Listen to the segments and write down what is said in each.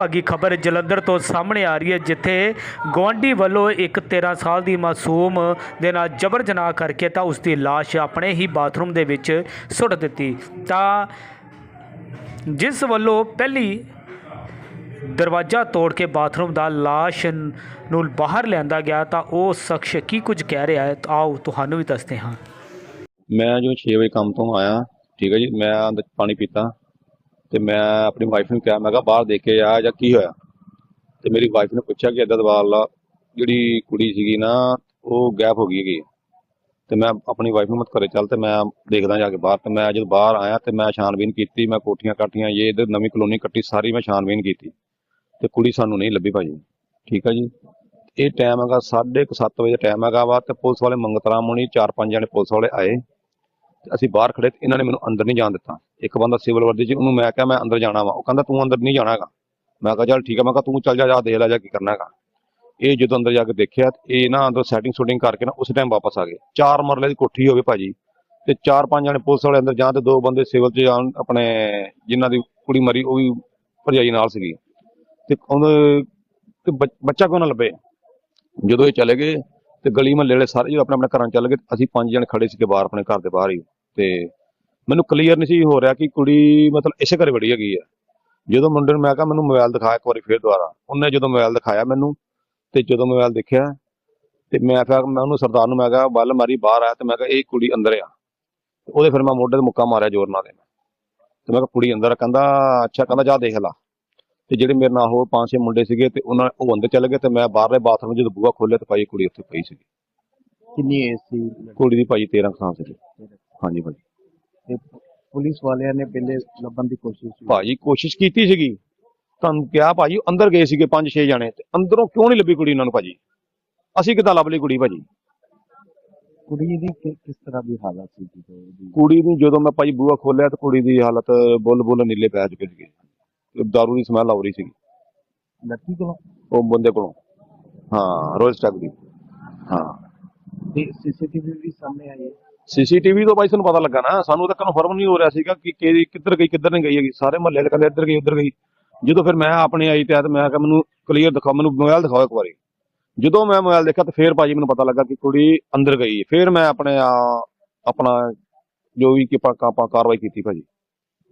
ਭਾਗੀ ਖਬਰ ਜਲੰਧਰ ਤੋਂ ਸਾਹਮਣੇ ਆ ਰਹੀ ਹੈ, ਜਿੱਥੇ ਗਵਾਂਢੀ ਵੱਲੋਂ ਇੱਕ 13 ਸਾਲ ਦੀ ਮਾਸੂਮ ਦੇ ਨਾਲ ਜਬਰ ਜਨਾਹ ਕਰਕੇ ਤਾਂ ਉਸ ਦੀ ਲਾਸ਼ ਆਪਣੇ ਹੀ ਬਾਥਰੂਮ ਦੇ ਵਿੱਚ ਸੁੱਟ ਦਿੱਤੀ। ਤਾਂ ਜਿਸ ਵੱਲੋਂ ਪਹਿਲੀ ਦਰਵਾਜ਼ਾ ਤੋੜ ਕੇ ਬਾਥਰੂਮ ਦਾ ਲਾਸ਼ ਨੂੰ ਬਾਹਰ ਲਿਆਂਦਾ ਗਿਆ, ਤਾਂ ਉਹ ਸ਼ਖਸ ਕੀ ਕੁਝ ਕਹਿ ਰਿਹਾ ਹੈ? ਤਾਂ ਆਓ ਤੁਹਾਨੂੰ ਵੀ ਦੱਸਦੇ ਹਾਂ। ਮੈਂ ਜੋ 6 ਵਜੇ ਕੰਮ ਤੋਂ ਆਇਆ, ਠੀਕ ਹੈ ਜੀ, ਮੈਂ ਪਾਣੀ ਪੀਤਾ। ਤੇ ਮੈਂ ਆਪਣੀ ਵਾਈਫ ਨੂੰ ਕਿਹਾ, ਮੈਂ ਕਿਹਾ ਬਾਹਰ ਦੇਖ ਕੇ ਆ ਜਾਂ ਕੀ ਹੋਇਆ? ਤੇ ਮੇਰੀ ਵਾਈਫ ਨੇ ਪੁੱਛਿਆ ਕਿ ਏਦਾਂ ਦਵਾਲ ਜਿਹੜੀ ਕੁੜੀ ਸੀਗੀ ਨਾ, ਉਹ ਗਾਇਬ ਹੋ ਗਈ ਹੈਗੀ। ਤੇ ਮੈਂ ਆਪਣੀ ਵਾਈਫ ਨੂੰ ਮਤ ਘਰੇ ਚੱਲ ਤੇ ਮੈਂ ਦੇਖਦਾ ਜਾ ਕੇ ਬਾਹਰ, ਤੇ ਮੈਂ ਜਦੋਂ ਬਾਹਰ ਆਇਆ ਤੇ ਮੈਂ ਛਾਨਬੀਨ ਕੀਤੀ, ਮੈਂ ਕੋਠੀਆਂ ਕਾਠੀਆਂ, ਇਹ ਇਧਰ ਨਵੀਂ ਕਲੋਨੀ ਕੱਟੀ, ਸਾਰੀ ਮੈਂ ਛਾਨਬੀਨ ਕੀਤੀ। ਤੇ ਕੁੜੀ ਸਾਨੂੰ ਨਹੀਂ ਲੱਭੀ ਭਾਜੀ। ਠੀਕ ਆ ਜੀ? ਇਹ ਟਾਈਮ ਹੈਗਾ 7:30 ਵਜੇ ਟਾਈਮ ਹੈਗਾ ਵਾ ਤੇ ਪੁਲਿਸ ਵਾਲੇ ਮੰਗਤਰਾਮ ਹੋਣੀ ਚਾਰ ਪੰਜ ਜਣੇ ਪੁਲਿਸ ਵਾਲੇ ਆਏ। ਅਸੀਂ ਬਾਹਰ ਖੜੇ ਤੇ ਇਹਨਾਂ ਨੇ ਮੈਨੂੰ ਅੰਦਰ ਨਹੀਂ ਜਾਣ ਦਿੱਤਾ। ਇੱਕ ਬੰਦਾ ਸਿਵਲ ਵਰਦੀ 'ਚ ਉਹਨੂੰ ਮੈਂ ਕਿਹਾ, ਮੈਂ ਅੰਦਰ ਜਾਣਾ ਵਾ। ਉਹ ਕਹਿੰਦਾ, ਤੂੰ ਅੰਦਰ ਨਹੀਂ ਜਾਣਾ ਹੈਗਾ। ਮੈਂ ਕਿਹਾ, ਚੱਲ ਠੀਕ ਆ। ਮੈਂ ਕਿਹਾ, ਤੂੰ ਚੱਲ ਜਾ ਜਾ ਦੇਖ ਲੈ, ਜਾ ਕੀ ਕਰਨਾ ਹੈਗਾ। ਇਹ ਜਦੋਂ ਅੰਦਰ ਜਾ ਕੇ ਦੇਖਿਆ, ਤੇ ਇਹ ਨਾ ਅੰਦਰ ਸੈਟਿੰਗ ਸ਼ੂਟਿੰਗ ਕਰਕੇ ਨਾ ਉਸ ਟਾਈਮ ਵਾਪਸ ਆ ਗਏ। ਚਾਰ ਮਰਲੇ ਦੀ ਕੋਠੀ ਹੋਵੇ ਭਾਜੀ, ਤੇ ਚਾਰ ਪੰਜ ਜਣੇ ਪੁਲਿਸ ਵਾਲੇ ਅੰਦਰ ਜਾਂ ਤੇ ਦੋ ਬੰਦੇ ਸਿਵਲ 'ਚ ਜਾਣ ਆਪਣੇ ਜਿਨ੍ਹਾਂ ਦੀ ਕੁੜੀ ਮਰੀ, ਉਹ ਵੀ ਭਰਜਾਈ ਨਾਲ ਸੀਗੀ। ਤੇ ਉਹਦੇ ਤੇ ਬੱਚਾ ਕਿਉਂ ਨਾ ਲੱਭੇ? ਜਦੋਂ ਇਹ ਚਲੇ ਗਏ, ਤੇ ਗਲੀ ਮਹੱਲੇ ਵਾਲੇ ਸਾਰੇ ਜਦੋਂ ਆਪਣੇ ਆਪਣੇ ਘਰਾਂ ਚੱਲ ਗਏ, ਅਸੀਂ ਪੰਜ ਜਣੇ ਖੜੇ ਸੀਗੇ ਬਾਹਰ, ਆਪਣੇ ਘਰ ਦੇ ਬਾਹਰ ਹੀ। ਤੇ ਮੈਨੂੰ ਕਲੀਅਰ ਨਹੀਂ ਸੀ ਹੋ ਰਿਹਾ ਕਿ ਕੁੜੀ ਮਤਲਬ ਇਸੇ ਘਰੇ ਵੜੀ ਹੈਗੀ ਆ। ਜਦੋਂ ਮੁੰਡੇ ਨੂੰ ਮੈਂ ਕਿਹਾ ਮੈਨੂੰ ਮੋਬਾਈਲ ਦਿਖਾ ਇੱਕ ਵਾਰੀ ਫੇਰ ਦੁਬਾਰਾ। ਉਹਨੇ ਜਦੋਂ ਮੋਬਾਈਲ ਦਿਖਾਇਆ ਮੈਨੂੰ ਤੇ ਜਦੋਂ ਮੋਬਾਈਲ ਦੇਖਿਆ ਤੇ ਮੈਂ ਫਿਰ ਮੈਂ ਉਹਨੂੰ ਸਰਦਾਰ ਨੂੰ ਮੈਂ ਕਿਹਾ ਬੱਲ ਮਾਰੀ ਬਾਹਰ ਆਇਆ ਤੇ ਮੈਂ ਕਿਹਾ ਇਹ ਕੁੜੀ ਅੰਦਰ ਆ। ਉਹਦੇ ਫਿਰ ਮੈਂ ਮੋਢੇ ਤੇ ਮੁੱਕਾ ਮਾਰਿਆ ਜ਼ੋਰ ਨਾਲ। ਤੇ ਮੈਂ ਕਿਹਾ ਕੁੜੀ ਅੰਦਰ ਆ। ਕਹਿੰਦਾ ਅੱਛਾ। ਕਹਿੰਦਾ ਜਾ ਦੇਖ ਲਾ। ਤੇ ਜਿਹੜੇ ਮੇਰੇ ਨਾਲ ਹੋਰ ਪੰਜ ਛੇ ਮੁੰਡੇ ਸੀਗੇ ਤੇ ਉਹਨਾਂ ਉਹ ਅੰਦਰ ਚਲੇ ਗਏ ਤੇ ਮੈਂ ਬਾਹਰਲੇ ਬਾਥਰੂਮ ਜਦੋਂ ਬੂਹਾ ਖੋਲ੍ਹਿਆ ਤੇ ਭਾਈ ਕੁੜੀ ਉੱਥੇ ਪਈ ਸੀ ਕਿੰਨੀ ਏਜ ਸੀ? ਕੁੜੀ ਦੀ ਭਾਈ 13 ਸਾਲ ਸੀ ਹਾਂਜੀ ਭਾਜੀ ਤੇ ਪੁਲਿਸ ਵਾਲਿਆਂ ਨੇ ਪਹਿਲੇ ਲੱਭਣ ਦੀ ਕੋਸ਼ਿਸ਼ ਕੀਤੀ। ਭਾਜੀ ਕੋਸ਼ਿਸ਼ ਕੀਤੀ ਸੀਗੀ। ਤੁਹਾਨੂੰ ਕਿਹਾ ਭਾਜੀ ਅੰਦਰ ਗਏ ਸੀਗੇ ਪੰਜ ਛੇ ਜਣੇ ਤੇ ਅੰਦਰੋਂ ਕਿਉਂ ਨਹੀਂ ਲੱਭੀ ਕੁੜੀ ਉਹਨਾਂ ਨੂੰ ਭਾਜੀ? ਅਸੀਂ ਕਿੱਦਾਂ ਲੱਭ ਲਈ ਕੁੜੀ ਭਾਜੀ? ਕੁੜੀ ਦੀ ਕਿ- ਕਿਸ ਤਰ੍ਹਾਂ ਦੀ ਹਾਲਤ ਸੀ ਜਦੋਂ ਉਹਦੀ ਕੁੜੀ ਨੂੰ ਜਦੋਂ ਮੈਂ ਭਾਜੀ ਬੂਹਾ ਖੋਲਿਆ ਤੇ ਕੁੜੀ ਦੀ ਹਾਲਤ ਬੁੱਲ ਬੁੱਲ ਨੀਲੇ ਪੈ ਚੁੱਕੇ ਸੀਗੇ। ਦਾਰੂ ਦੀ ਸਮੈਲ ਆ ਰਹੀ ਸੀਗੀ। ਲੜਕੀ ਕੋਲ? ਉਹ ਬੰਦੇ ਕੋਲੋਂ। ਹਾਂ ਰੋਇਲ ਸਟੈਗ ਦੀ। ਹਾਂ। ਤੇ ਸੀਸੀਟੀਵੀ ਵੀ ਸਾਹਮਣੇ ਆਈ ਹੈ। ਸੀਸੀਟੀਵੀ ਤੋਂ ਭਾਈ ਸਾਨੂੰ ਪਤਾ ਲੱਗਾ ਨਾ ਸਾਨੂੰ ਤਾਂ ਕਨਫਰਮ ਨਹੀਂ ਹੋ ਰਿਹਾ ਸੀਗਾ ਕਿ ਕਿਹਦੀ ਕਿੱਧਰ ਗਈ ਕਿੱਧਰ ਨਹੀਂ ਗਈ ਹੈਗੀ। ਸਾਰੇ ਮਹੱਲੇ ਵਾਲੇ ਕਹਿੰਦੇ ਇੱਧਰ ਗਈ ਉੱਧਰ ਗਈ। ਜਦੋਂ ਫਿਰ ਮੈਂ ਆਪਣੇ ਆਈ ਤੇ ਆ ਤੇ ਮੈਂ ਕਿਹਾ ਮੈਨੂੰ ਕਲੀਅਰ ਦਿਖਾਓ ਮੈਨੂੰ ਮੋਬਾਈਲ ਦਿਖਾਓ ਇੱਕ ਵਾਰੀ। ਜਦੋਂ ਮੈਂ ਮੋਬਾਈਲ ਦੇਖਿਆ ਤੇ ਫਿਰ ਭਾਜੀ ਮੈਨੂੰ ਪਤਾ ਲੱਗਾ ਕਿ ਕੁੜੀ ਅੰਦਰ ਗਈ। ਹੈ। ਫਿਰ ਮੈਂ ਆਪਣੇ ਆ ਆਪਣਾ ਜੋ ਵੀ ਕਿ ਆਪਾਂ ਕਾਰਵਾਈ ਕੀਤੀ ਭਾਜੀ।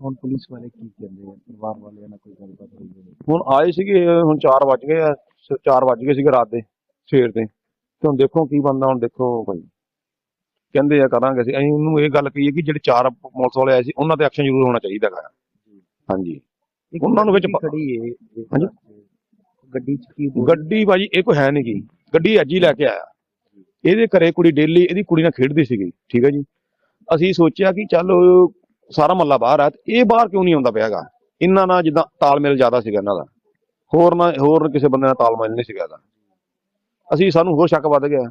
ਹੁਣ ਪੁਲਿਸ ਵਾਲੇ ਕੀ ਕਹਿੰਦੇ ਆ? ਪਰਿਵਾਰ ਵਾਲਿਆਂ ਨਾਲ ਕੋਈ ਗੱਲਬਾਤ ਹੋਈ ਹੁਣ? ਆਏ ਸੀਗੇ ਹੁਣ 4 ਵੱਜ ਗਏ ਆ 4 ਵੱਜ ਗਏ ਸੀਗੇ ਰਾਤ ਦੇ ਸਵੇਰ ਦੇ। ਤੇ ਹੁਣ ਦੇਖੋ ਕੀ ਬੰਦਾ ਹੁਣ ਦੇਖੋ ਭਾਈ ਕਹਿੰਦੇ ਆ ਕਰਾਂਗੇ ਅਸੀਂ ਅਸੀਂ ਉਹਨੂੰ ਇਹ ਗੱਲ ਕਹੀਏ ਕਿ ਜਿਹੜੇ ਚਾਰ ਪੁਲਿਸ ਵਾਲੇ ਆਏ ਸੀ ਉਹਨਾਂ ਤੇ ਐਕਸ਼ਨ ਜ਼ਰੂਰ ਹੋਣਾ ਚਾਹੀਦਾ ਹੈਗਾ। ਹਾਂਜੀ। ਉਹਨਾਂ ਨੂੰ ਵਿੱਚ ਪ- ਖੜੀ ਹਾਂਜੀ। ਗੱਡੀ ਚ ਕੀ ਗੱਡੀ ਭਾਜੀ ਇਹ ਕੋਈ ਹੈ ਨਹੀਂ ਗੀ। ਗੱਡੀ ਅੱਜ ਹੀ ਲੈ ਕੇ ਆਇਆ। ਇਹਦੇ ਘਰੇ ਕੁੜੀ ਡੇਲੀ ਇਹਦੀ ਕੁੜੀ ਨਾਲ ਖੇਡਦੀ ਸੀਗੀ ਠੀਕ ਹੈ ਜੀ। ਅਸੀਂ ਸੋਚਿਆ ਕਿ ਚੱਲ ਸਾਰਾ ਮੱਲਾ ਬਾਹਰ ਆ ਤੇ ਇਹ ਬਾਹਰ ਕਿਉਂ ਨਹੀਂ ਆਉਂਦਾ ਪਿਆਗਾ ਇਹਨਾਂ ਨਾਲ ਜਿੱਦਾਂ ਤਾਲਮੇਲ ਜ਼ਿਆਦਾ ਸੀਗਾ ਇਹਨਾਂ ਦਾ। ਹੋਰ ਨਾ ਹੋਰ ਕਿਸੇ ਬੰਦੇ ਨਾਲ ਤਾਲਮੇਲ ਨਹੀਂ ਸੀਗਾ ਇਹਦਾ। ਅਸੀਂ ਸਾਨੂੰ ਹੋਰ ਸ਼ੱਕ ਵੱਧ ਗਿਆ।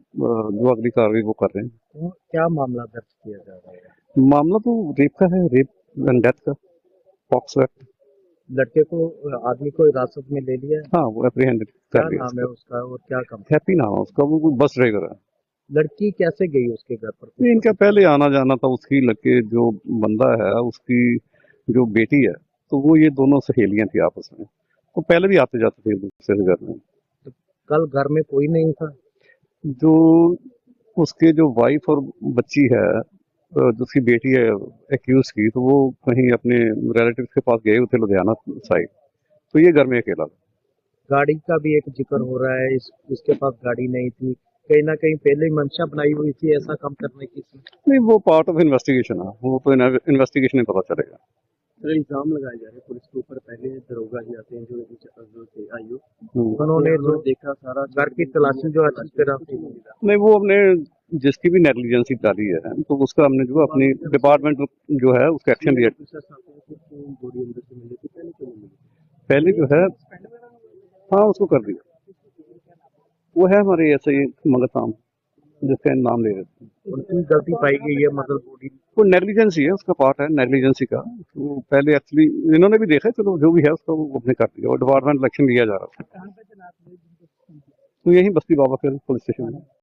جو اگلی کاروائی وہ کر رہے ہیں۔ کیا معاملہ درج کیا جا رہا ہے؟ معاملہ تو ریپ کا ہے ریپ اینڈ ڈیتھ کا پاکس ایکٹ لڑکے کو آدمی کو حراست میں لے لیا ہے؟ ہاں وہ اپریہینڈڈ کیا نام ہے اس کا؟ اور کیا کم ہیپی نام ہے اس کا وہ بس ڈرائیور ہے۔ لڑکی کیسے گئی اس کے گھر پر؟ ان کا پہلے آنا جانا تھا اس کی لڑکے جو بندہ ہے اس کی جو بیٹی ہے تو وہ یہ دونوں سہیلیاں تھیں آپس میں۔ وہ پہلے بھی آتے جاتے تھے گھر میں۔ کل گھر میں کوئی نہیں تھا؟ جو اس کے جو وائف اور بچی ہے جس کی بیٹی ہے ایکیوز کی تو وہ کہیں اپنے ریلیٹیو کے پاس گئے ہوتے تھے لدھیانہ سائڈ تو یہ گھر میں اکیلا گاڑی کا بھی ایک ذکر ہو رہا ہے اس اس کے پاس گاڑی نہیں تھی۔ کہیں نہ کہیں پہلے ہی منشا بنائی ہوئی تھی ایسا کام کرنے کی۔ نہیں وہ پارٹ آف انویسٹیگیشن ہے۔ وہ تو انویسٹیگیشن میں پتہ چلے گا۔ الزام لگائے جا رہے ہیں پولیس کے اوپر۔ پہلے دروگا ہی آتے ہیں جو آئی انہوں نے جو دیکھا سارا گھر کی تلاشی جو اچھی طرح نہیں وہ جس کی بھی نیگلیجنسی ڈالی ہے تو اس کا ہم نے جو اپنی ڈپارٹمنٹ جو ہے اس کا ایکشن لیا پہلے جو ہے ہاں اس کو کر دیا۔ وہ ہے ہمارے ایسے ہی مگر سام جس کا نام لے رہے تھے۔ غلطی پائی گئی ہے مطلب وہ نیگلیجنسی ہے، اس کا پارٹ ہے نیگلیجنسی کا۔ تو پہلے ایکچولی انہوں نے بھی دیکھا چلو جو بھی ہے، اس کا وہ اپنے کر دیا۔ اور ڈپارٹمنٹ الیکشن لیا جا رہا تھا۔ تو یہی بستی بابا خیر پولیس اسٹیشن ہے